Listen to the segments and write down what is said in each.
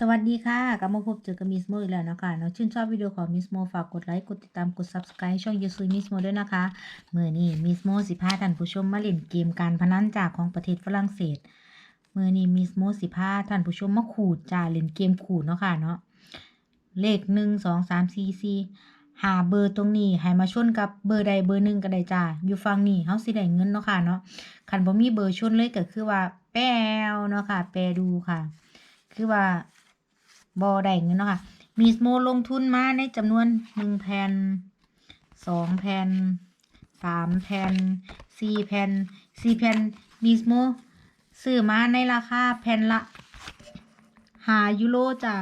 สวัสดีค่ะกลับมาพบเจอกับมิสโมอีกแล้วนะคะเนาะชื่นชอบวิดีโอของมิสโมฝากกดไลค์ กดติดตาม กด subscribe ช่องยูซูมิสโมด้วยนะคะเมื่อนี้มิสโมสิพาท่านผู้ชมมาเล่นเกมการพนันจากของประเทศฝรั่งเศสเมื่อนี้มิสโมสิพาท่านผู้ชมมาขูดจ้าเล่นเกมขูดเนาะค่ะเนาะ เลขหนึ่งสองสามสี่สี่หาเบอร์ตรงนี้ให้มาชนกับเบอร์ใดเบอร์หนึ่งก็ได้จ้า อยู่ฟังนี่เฮาสิได้เงินเนาะค่ะเนาะคันบ่มีเบอร์ชนเลยก็คือว่า แป้วเนาะค่ะ แปลดูค่ะ คือว่า บ่ได้เงินเนาะค่ะ มีสโมลงทุนมาในจำนวนหนึ่งแผ่นสองแผ่นสามแผ่นสี่แผ่นสี่แผ่นมีสโมซื้อมาในราคาแผ่นละหายูโรจ้ะ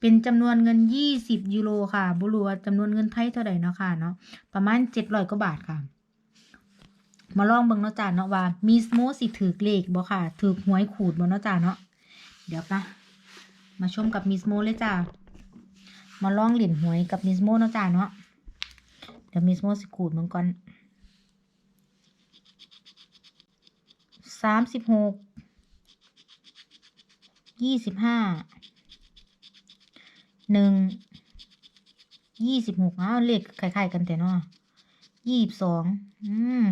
เป็นจำนวนเงินยี่สิบยูโรค่ะบุรัวาจำนวนเงินไทยเท่าไหร่เนาะค่ะเนาะประมาณเจ็ดร้อยกว่าบาทค่ะ มาลองเบิ่งเนาะจ้าเนาะว่ามีสโมสิถือเลขบ่ค่ะ ถือหวยขูดบ่เนาะจ้าเนาะเดี๋ยวปะ มาชมกับมิสโมเลยจ้ามาลองเหรียญหวยกับมิสโมเนาะจ้าเนาะเดี๋ยวมิสโมสิขูดมันก่อนสามสิบหกยี่สิบห้าหนึ่งยี่สิบหกอ้าวเลขคล้ายๆกันแต่เนาะยี่สิบสองอืม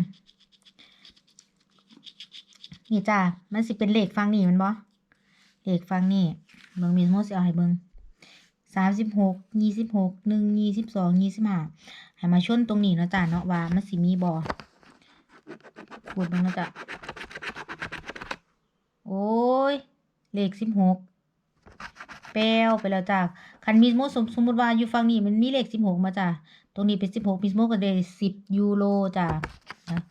นี่จ้ามันสิเป็นเลขฟังนี่มันบ่เลขฟังนี่ เบิ่งมีสโมสิเอาให้เบิ่งสามสิบหกยี่สิบหกหนึ่งยี่สิบสองยี่สิบห้าให้มาชนตรงนี้เนาะจ้าเนาะว่ามันสิมีบ่ขูดเบิ่งเนาะจ้ะโอ้ย เลขสิบหกแปลวไปแล้วจ้าคันมีสโมสมสมมติว่าอยู่ฝั่งนี้มันมีเลขสิบหกมาจ้าตรงนี้เป็นสิบหกมีสโมก็ได้สิบยูโรจ้านะ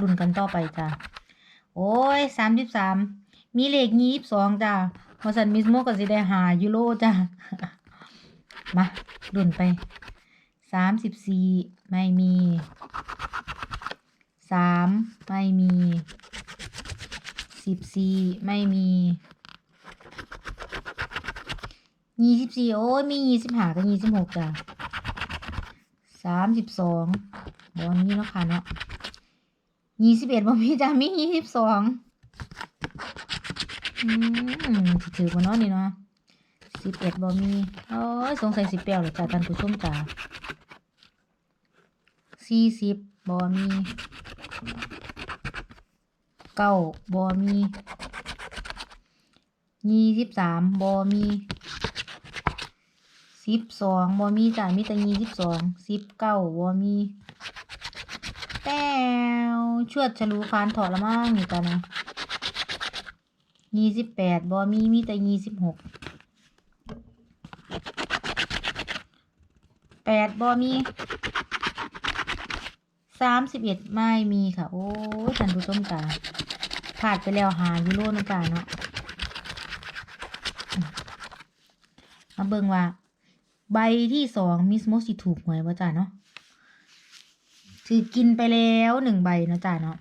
รุ่นกันต่อไปจ้าโอ้ยสามสิบสามมีเลขยี่สิบสองจ้ะาพอสันมิสโมก็สิได้หายูโรจ้ามาดุนไปสามสิบสี่ไม่มีสามไม่มีสิบสี่ไม่มียี่สิบสี่โอ้ยมียี่สิบห้ากับยี่สิบหกจ้ะสามสิบสองบอลนี้เนาะค่ะเนาะยี่สิบเอ็ดบ่มีจ้ามียี่สิบสอง อืมสิถือบ่เนาะนี่เนาะสิบเอ็ดบ่มีโอ้ยสงสัยสิแปลวเลยจ้าท่านผู้ชมจ้าสี่สิบบ่มีเก้าบ่มียี่สิบสามบ่มีสิบสองบ่มีจ้ามีแต่ยี่สิบสองสิบเก้าบ่มีแต้วชวดฉลูคานถอดละมั่งนี่กันนะ ยี่สิบแปดบอมีมีแต่ยี่สิบหกแปดบอมีสามสิบเอ็ดไม่มีค่ะ โอ้ยท่านผู้ชมจ้าพลาดไปแล้วหายูโรนะจ้าเนาะมาเบิ่งว่า ใบที่สองมิสโมสิถูกหวยว่าจ้าเนาะถือกินไปแล้วหนึ่งใบนะจ้าเนาะ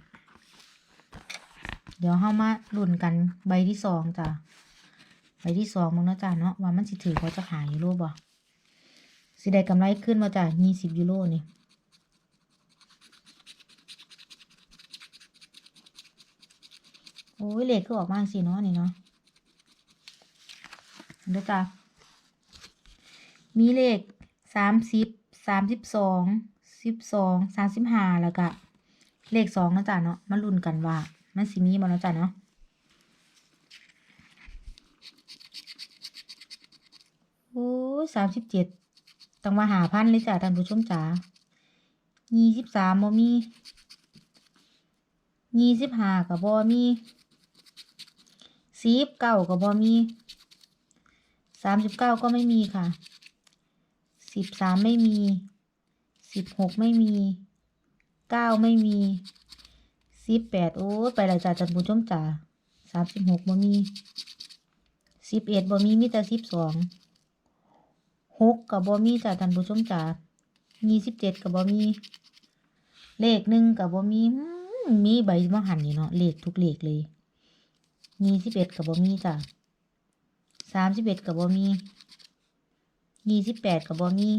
เดี๋ยวเฮามาลุ้นกันใบที่สองจ้ะใบที่สองมั้งนะจ้าเนาะว่ามันสิถือเขาจะหายูโรบ่สิได้กำไรขึ้นมาจ้ะยี่สิบยูโรนี่โอ้ยเหลขก็ออกมาสิเนาะนี่เนาะเด้อจ้ามีเลขสามสิบสามสิบสองสิบสองสามสิบห้าแล้วก็เลขสองนะจ๊ะเนาะมาลุ้นกันว่า มันสิมีบ่เนาะจ๊ะเนาะโอ้สามสิบเจ็ดต้องมาหาพันเลยจ้ะท่านผู้ชมจ๋ายี่สิบสามบ่มียี่สิบห้ากับบ่มีสิบเก้ากับบ่มีสามสิบเก้าก็ไม่มีค่ะสิบสามไม่มีสิบหกไม่มีเก้าไม่มี สิบแปดโอ้ไปแล้วจ้าจันผู้ชมจ๋าสามสิบหกบ่มีสิบเอ็ดบ่มีมีแต่สิบสองหกกับบ่มีจ้าท่านผู้ชมจ๋ายี่สิบเจ็ดกับบ่มี เลขหนึ่งกับบ่มีมีใบมหันนี่เนาะเลขทุกเลขเลยยี่สิบเอ็ดกับบ่มีจ้าสามสิบเอ็ดกับบ่มียี่สิบแปดกับบ่มี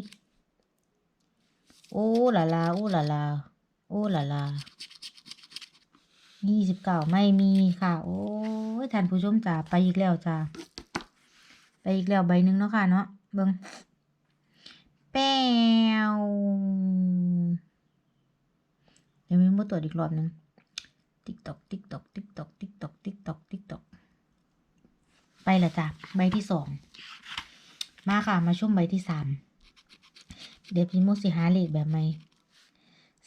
โอ้ละลาโอ้ละลาโอ้ละลา ยี่สิบเก้าไม่มีค่ะ โอ้ยท่านผู้ชมจ๋าไปอีกแล้วจ้าอีกแล้วใบหนึ่งเนาะค่ะเนาะเบิ่งแป้วเดี๋ยวมีมือตรวจอีกรอบหนึ่งติ๊กตอกติ๊กตอกติ๊กตอกติ๊กตอกติ๊กตอกติ๊กตอกไปละจ้ะใบที่สองมาค่ะมาชมใบที่สามเดี๋ยวพี่โมสิหาเลขแบบใหม่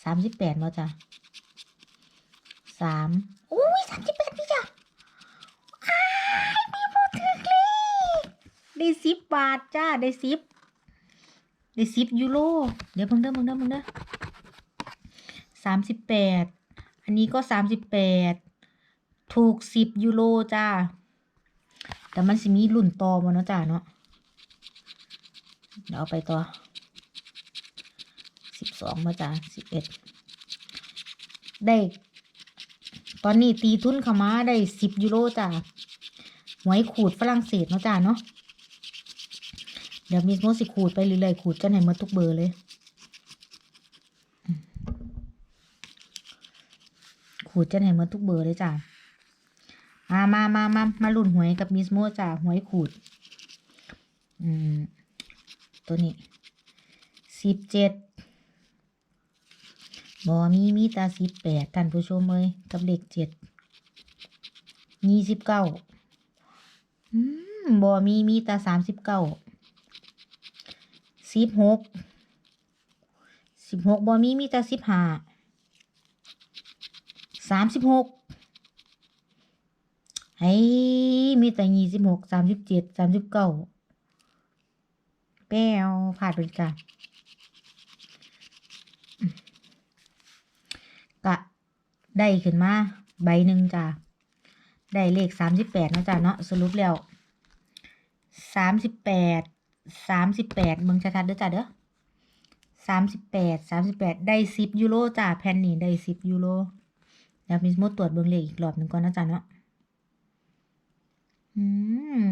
สามสิบแปดเนาะจ้ะ สามอุ้ยสามสิบแปดพี่จ้ะได้สิบบาทจ้าได้สิบได้สิบยูโรเดี๋ยวเพิ่งเด้อเพิ่งเด้อเพิ่งเด้อสามสิบแปดอันนี้ก็สามสิบแปดถูกสิบยูโรจ้าแต่มันสิมีรุ่นต่อมาเนาะจ้าเนาะเดี๋ยวเอาไปต่อสิบสองมาจ้าสิบเอ็ดได้ ตอนนี้ตีทุนเข้ามาได้สิบยูโรจ้าหวยขูดฝรั่งเศสเนาะจ้าเนาะเดี๋ยวมีโมสิขูดไปเรื่อยๆขูดจนให้หมดทุกเบอร์เลย ขูดจนให้หมดทุกเบอร์เลยจ้ามามามามามาลุ่นหวยกับมิสโมจ้าหวยขูด อืม ตัวนี้สิบเจ็ด บอมีมีตาสิบแปดท่านผู้ชมเลยกับเลขเจ็ดยี่สิบเก้าบอมีมีต่สามสิบเก้าสิบหกสิบหกบอมีมีต่สิบห้าสามสิบหกไอ้มีแต่ยี่สิบหกสามสิบเจ็ดสามสิบเก้าแป้วผ่านไปจ้ะอื กะได้ขึ้นมาใบหนึ่งจ้ะได้เลขสามสิบแปดนะจ้ะเนาะสรุปแล้วสามสิบแปดสามสิบแปดมึงชัดๆเด้อจ้ะเด้อสามสิบแปดสามสิบแปดได้สิบยูโรจ้ะแผ่นนี้ได้สิบยูโรเดี๋ยวมิสมดตรวจเบิ่งเลขอีกรอบหนึ่งก่อนนะจ้ะเนาะอืม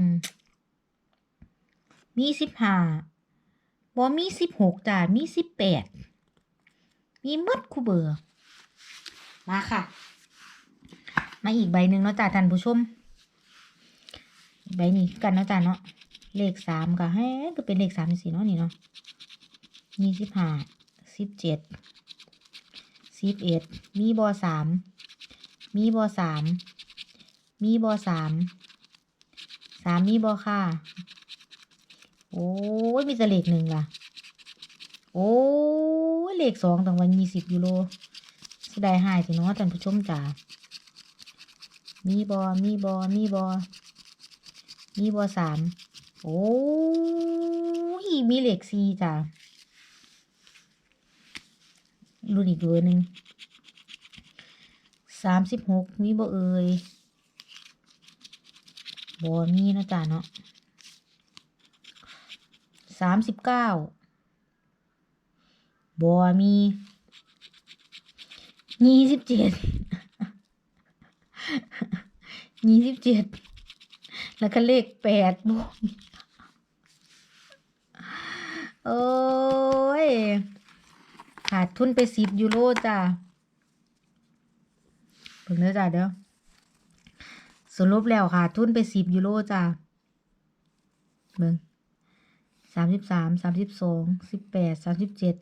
มีสิบห้าบ่มีสิบหกจ้ะมีสิบแปดมีหมดคูเบอร์ มาค่ะ มาอีกใบหนึ่งเนาะจ้าท่านผู้ชม ใบนี้กันเนาะจ้าเนาะเลขสามก็ให้ก็เป็นเลขสามสี่เนาะนี่เนาะยี่สิบห้าสิบเจ็ดสิบเอ็ดมีบอสามมีบอสามมีบอสามสามมีบอค่ะ โอ้ยมีแต่เลขหนึ่งล่ะ โอ้ยเลขสองต่างวันยี่สิบยูโร สียดายหายสิเนาะท่านผู้ชมจ้ามีบอมีบอมีบอมีบอสามโอ้ยมีเหล็กซีจ้ะรุ่นอีกตัวหนึ่งสามสิบหกมีบอเอ่ยบอมีนะจ้ะเนาะสามสิบเก้าบอมี ยี่สิบเจ็ดยี่สิบเจ็ดแล้วก็เลขแปดบวกโอ้ย ขาดทุนไปสิบยูโรจ้ะเพิ่งเด้อจ้ะเด้อสรุปแล้วขาดทุนไปสิบยูโรจ้ะเบิ่งสามสิบสามสามสิบสองสิบแปดสามสิบเจ็ด